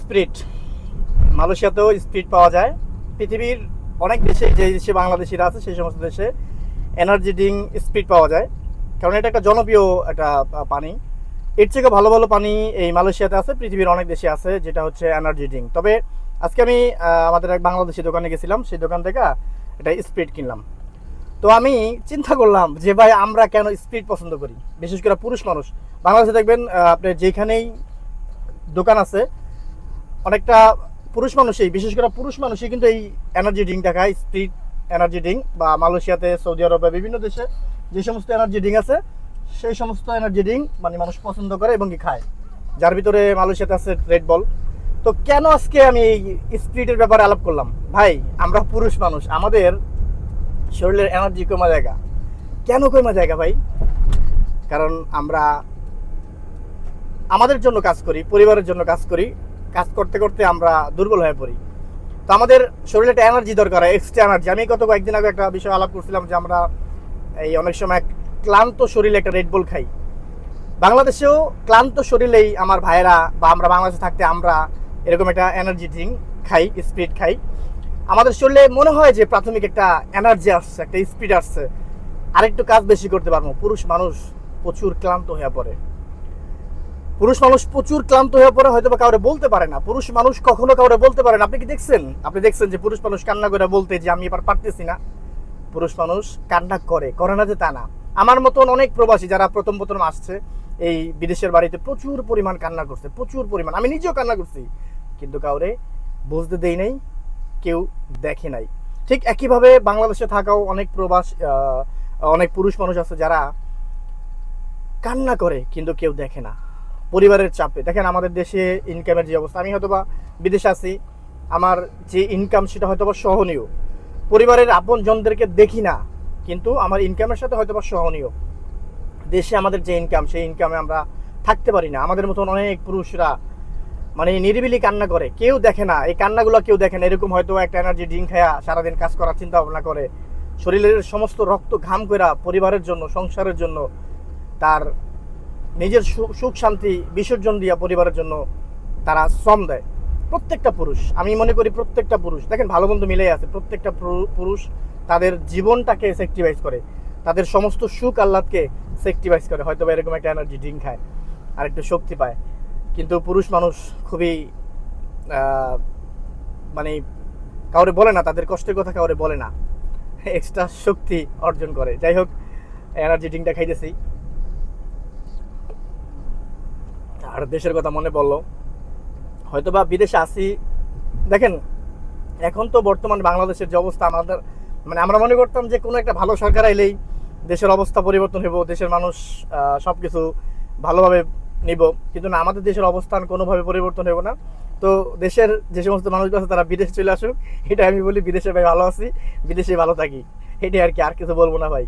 Spirit. মালয়েশিয়াতেও spirit পাওয়া যায়। পৃথিবীর অনেক দেশে যে দেশে বাংলাদেশিরা আছে, সেই সমস্ত দেশে এনার্জি ড্রিঙ্ক স্পিরিট পাওয়া যায়। কারণ এটা একটা জনপ্রিয় একটা পানি। এর থেকে ভালো ভালো পানি এই মালয়েশিয়াতে আছে, পৃথিবীর অনেক দেশে আছে, যেটা হচ্ছে এনার্জি ড্রিঙ্ক। তবে আজকে আমি আমাদের এক বাংলাদেশি দোকানে গেছিলাম, সেই দোকান থেকে এটা স্পিরিট কিনলাম। তো আমি চিন্তা করলাম যে, ভাই, আমরা কেন স্পিরিট পছন্দ করি? বিশেষ করে পুরুষ মানুষ। বাংলাদেশে দেখবেন আপনি যেখানেই দোকান আছে অনেকটা পুরুষ মানুষই, বিশেষ করে পুরুষ মানুষই কিন্তু এই এনার্জি ড্রিঙ্কটা খায় স্পিরিট এনার্জি ড্রিঙ্ক বা মালয়েশিয়াতে, সৌদি আরবে, বিভিন্ন দেশে যে সমস্ত এনার্জি ড্রিঙ্ক আছে, সেই সমস্ত এনার্জি ড্রিঙ্ক মানে মানুষ পছন্দ করে এবং কি খায়। যার ভিতরে মালয়েশিয়াতে আছে রেড বল তো কেন আজকে আমি এই স্পিরিটের ব্যাপারে আলাপ করলাম? ভাই, আমরা পুরুষ মানুষ, আমাদের শরীরের এনার্জি কমা জায়গা। কেন কমা জায়গা ভাই? কারণ আমরা আমাদের জন্য কাজ করি, পরিবারের জন্য কাজ করি কাজ করতে করতে আমরা দুর্বল হয়ে পড়ি। তো আমাদের শরীরে একটা এনার্জি দরকার এক্সট্রা এনার্জি আমি গত কয়েকদিন আগে একটা বিষয় আলাপ করছিলাম যে আমরা এই অনেক সময় ক্লান্ত শরীরে একটা রেড বল খাই। বাংলাদেশেও ক্লান্ত শরীরেই আমার ভাইয়েরা বা আমরা বাংলাদেশে থাকতে আমরা এরকম একটা এনার্জি ড্রিঙ্ক খাই স্পিড খাই। আমাদের শরীরে মনে হয় যে প্রাথমিক একটা এনার্জি আসছে, একটা স্পিড আসছে। আরেকটু কাজ বেশি করতে পারব। পুরুষ মানুষ প্রচুর ক্লান্ত হয়ে পড়ে। পুরুষ মানুষ প্রচুর ক্লান্ত হয়ে পড়ে হয়তো বা কাউরে বলতে পারে না। পুরুষ মানুষ কখনো কাউরে বলতে পারে না। আপনি কি দেখছেন? আপনি দেখছেন যে পুরুষ মানুষ কান্না করে বলতে যে আমি এবার পারতেছি না। পুরুষ মানুষ কান্না করে করে না যে তা না। আমার মতন অনেক প্রবাসী যারা প্রথম প্রথম আসছে, এই বিদেশের বাড়িতে প্রচুর পরিমাণ কান্না করছে, প্রচুর পরিমাণ। আমি নিজেও কান্না করছি, কিন্তু কাউরে বুঝতে দেই নাই, কেউ দেখে নাই। ঠিক একইভাবে বাংলাদেশে থাকাও অনেক প্রবাস অনেক পুরুষ মানুষ আছে যারা কান্না করে, কিন্তু কেউ দেখে না। পরিবারের চাপে। দেখেন আমাদের দেশে ইনকামের যে অবস্থা, আমি হয়তোবা বিদেশে আছি, আমার যে ইনকাম সেটা হয়তোবা সহনীয়। পরিবারের আপন জনদেরকে দেখি না, কিন্তু আমার ইনকামের সাথে হয়তোবা সহনীয়। দেশে আমাদের যে ইনকাম সেই ইনকামে আমরা থাকতে পারি না। আমাদের মতন অনেক পুরুষরা মানে নিরিবিলি কান্না করে। কেউ দেখে না, এই কান্নাগুলো কেউ দেখে না। এরকম হয়তো একটা এনার্জি ড্রিঙ্ক খায়া সারাদিন কাজ করার চিন্তা ভাবনা করে। শরীরের সমস্ত রক্ত ঘাম করা পরিবারের জন্য, সংসারের জন্য তার নিজের সুখ শান্তি বিসর্জন দিয়া পরিবারের জন্য তারা শ্রম দেয়। প্রত্যেকটা পুরুষ, আমি মনে করি প্রত্যেকটা পুরুষ, দেখেন ভালো মন্দ মিলেই আছে, প্রত্যেকটা পুরুষ তাদের জীবনটাকে সেক্টিভাইজ করে। তাদের সমস্ত সুখ আহ্লাদকে সেক্টিভাইজ করে, হয়তো বা এরকম একটা এনার্জি ড্রিঙ্ক খায়, আর একটু শক্তি পায়। কিন্তু পুরুষ মানুষ খুবই মানে কাউরে বলে না, তাদের কষ্টের কথা কাউরে বলে না। এক্সট্রা শক্তি অর্জন করে। যাই হোক এনার্জি ড্রিঙ্কটা খাইতেছি। আর দেশের কথা মনে পড়ল। হয়তো বা বিদেশে আসি দেখেন, এখন তো বর্তমান বাংলাদেশের যে অবস্থা, আমাদের মানে আমরা মনে করতাম যে কোনো একটা ভালো সরকার এলেই দেশের অবস্থা পরিবর্তন হইব, দেশের মানুষ সব কিছু ভালোভাবে নিব। কিন্তু না, আমাদের দেশের অবস্থান কোনোভাবে পরিবর্তন হইব না। তো দেশের যে সমস্ত মানুষগুলো আছে, তারা বিদেশে চলে আসুক। এটা আমি বলি, বিদেশে ভাই ভালো আছি বিদেশে ভালো থাকি। এটাই আর কি, আর কিছু বলব না ভাই।